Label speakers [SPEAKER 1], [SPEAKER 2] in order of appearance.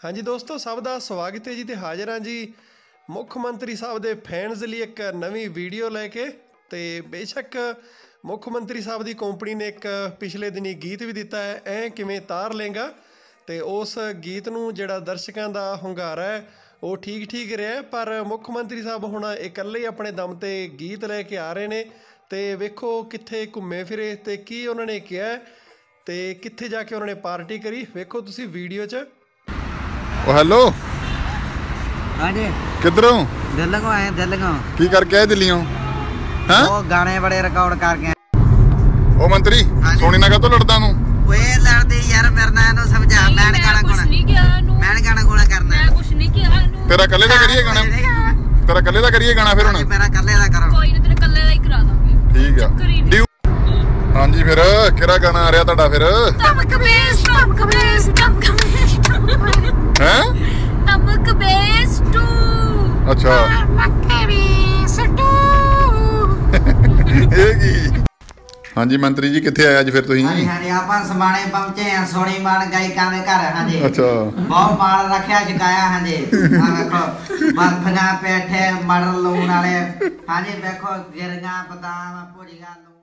[SPEAKER 1] ਹਾਂਜੀ ਦੋਸਤੋ, ਸਭ ਦਾ ਸਵਾਗਤ ਹੈ ਜੀ ਤੇ ਹਾਜ਼ਰ ਹਾਂ ਜੀ ਮੁੱਖ ਮੰਤਰੀ ਸਾਹਿਬ ਦੇ ਫੈਨਸ ਲਈ ਇੱਕ ਨਵੀਂ ਵੀਡੀਓ ਲੈ ਕੇ ਤੇ ਬੇਸ਼ੱਕ ਮੁੱਖ ਮੰਤਰੀ ਸਾਹਿਬ ਦੀ ਕੰਪਨੀ ਨੇ ਇੱਕ ਪਿਛਲੇ ਦਿਨੀ ਗੀਤ ਵੀ ਦਿੱਤਾ ਹੈ, ਐ ਕਿਵੇਂ ਤਾਰ ਲੇਗਾ ਤੇ ਉਸ ਗੀਤ ਨੂੰ ਜਿਹੜਾ ਦਰਸ਼ਕਾਂ ਦਾ ਹੁੰਗਾਰਾ ਹੈ, ਉਹ ਠੀਕ ਠੀਕ ਰਿਹਾ ਪਰ ਮੁੱਖ ਮੰਤਰੀ ਸਾਹਿਬ ਹੁਣ ਇਕੱਲੇ ਹੀ ਆਪਣੇ ਦਮ ਤੇ ਗੀਤ ਲੈ ਕੇ ਆ ਰਹੇ ਨੇ ਤੇ ਵੇਖੋ ਕਿੱਥੇ ਘੁੰਮੇ ਫਿਰੇ ਤੇ ਕੀ ਉਹਨਾਂ ਨੇ ਕਿਹਾ ਹੈ ਤੇ ਕਿੱਥੇ ਜਾ ਕੇ ਉਹਨਾਂ ਨੇ ਪਾਰਟੀ ਕਰੀ। ਵੇਖੋ ਤੁਸੀਂ ਵੀਡੀਓ 'ਚ
[SPEAKER 2] ਉਹ ਹੈਲੋ।
[SPEAKER 3] ਹਾਂਜੀ।
[SPEAKER 2] ਕਿੱਧਰੋਂ?
[SPEAKER 3] ਦਿੱਲੀ ਕੋ ਆਏ ਦਿੱਲੀ। ਕੋ
[SPEAKER 2] ਕੀ ਕਰਕੇ ਆਏ ਦਿੱਲੀੋਂ? ਹਾਂ?
[SPEAKER 3] ਉਹ ਗਾਣੇ ਬੜੇ ਰਿਕਾਰਡ ਕਰਕੇ ਆਏ।
[SPEAKER 2] ਉਹ ਮੰਤਰੀ ਸੋਨੀ ਨਾਲ ਕਾਹਤੋਂ ਲੜਦਾ ਨੂੰ
[SPEAKER 3] ਓਏ ਲੜਦੀ ਯਾਰ ਮੇਰੇ ਨਾਲ ਇਹਨੂੰ ਸਮਝਾ ਮੈਂ ਨੀ ਗਾਣਾ
[SPEAKER 4] ਕੁਛ
[SPEAKER 3] ਗੋਣਾ
[SPEAKER 4] ਨਹੀਂ ਕਿਹਾ ਇਹਨੂੰ।
[SPEAKER 3] ਮੈਂ ਨੀ ਗਾਣਾ ਗੋਣਾ ਕਰਨਾ।
[SPEAKER 4] ਮੈਂ ਕੁਛ ਨਹੀਂ ਕਿਹਾ ਇਹਨੂੰ।
[SPEAKER 2] ਤੇਰਾ ਇਕੱਲੇ ਦਾ ਕਰੀਏ ਗਾਣਾ? ਤੇਰਾ ਇਕੱਲੇ ਦਾ ਕਰੀਏ ਗਾਣਾ ਫਿਰ ਹੁਣ?
[SPEAKER 3] ਮੇਰਾ ਕੱਲੇ ਦਾ ਕਰੋ।
[SPEAKER 4] ਕੋਈ ਨਾ ਤੇਰੇ ਕੱਲੇ ਦਾ ਹੀ ਕਰਾ ਦਾਂਗੇ।
[SPEAKER 2] ਠੀਕ ਆ। ਹਾਂਜੀ ਫਿਰ ਕਿਹੜਾ ਗਾਣਾ ਆ ਰਿਹਾ ਤੁਹਾਡਾ ਫਿਰ?
[SPEAKER 4] ਨਮਕ ਬੇਸ
[SPEAKER 2] ਅੱਛਾ। ਇਹ ਕੀ? ਹਾਂਜੀ ਮੰਤਰੀ ਜੀ ਕਿੱਥੇ ਆਏ ਅੱਜ ਫਿਰ ਤੁਸੀਂ?
[SPEAKER 3] ਹਾਂਜੀ ਹਾਂਜੀ ਆਪਾਂ ਸਮਾਣੇ ਪਹੁੰਚੇ ਆ ਸੋਨੀ ਮਾਨ ਗਾਇਕਾਂ ਦੇ ਘਰ ਹਾਂਜੀ।
[SPEAKER 2] ਅੱਛਾ।
[SPEAKER 3] ਬਹੁਤ ਮਾਲ ਰੱਖਿਆ ਛਕਾਇਆ ਹਾਂਜੀ। ਆ ਵੇਖੋ ਬਰਫੀਆਂ ਪੇਠੇ ਮਟਰ ਲੂਣ ਵਾਲੇ। ਹਾਂਜੀ ਵੇਖੋ ਗਿਰਗਾ ਬਦਾਮ ਲੂਣ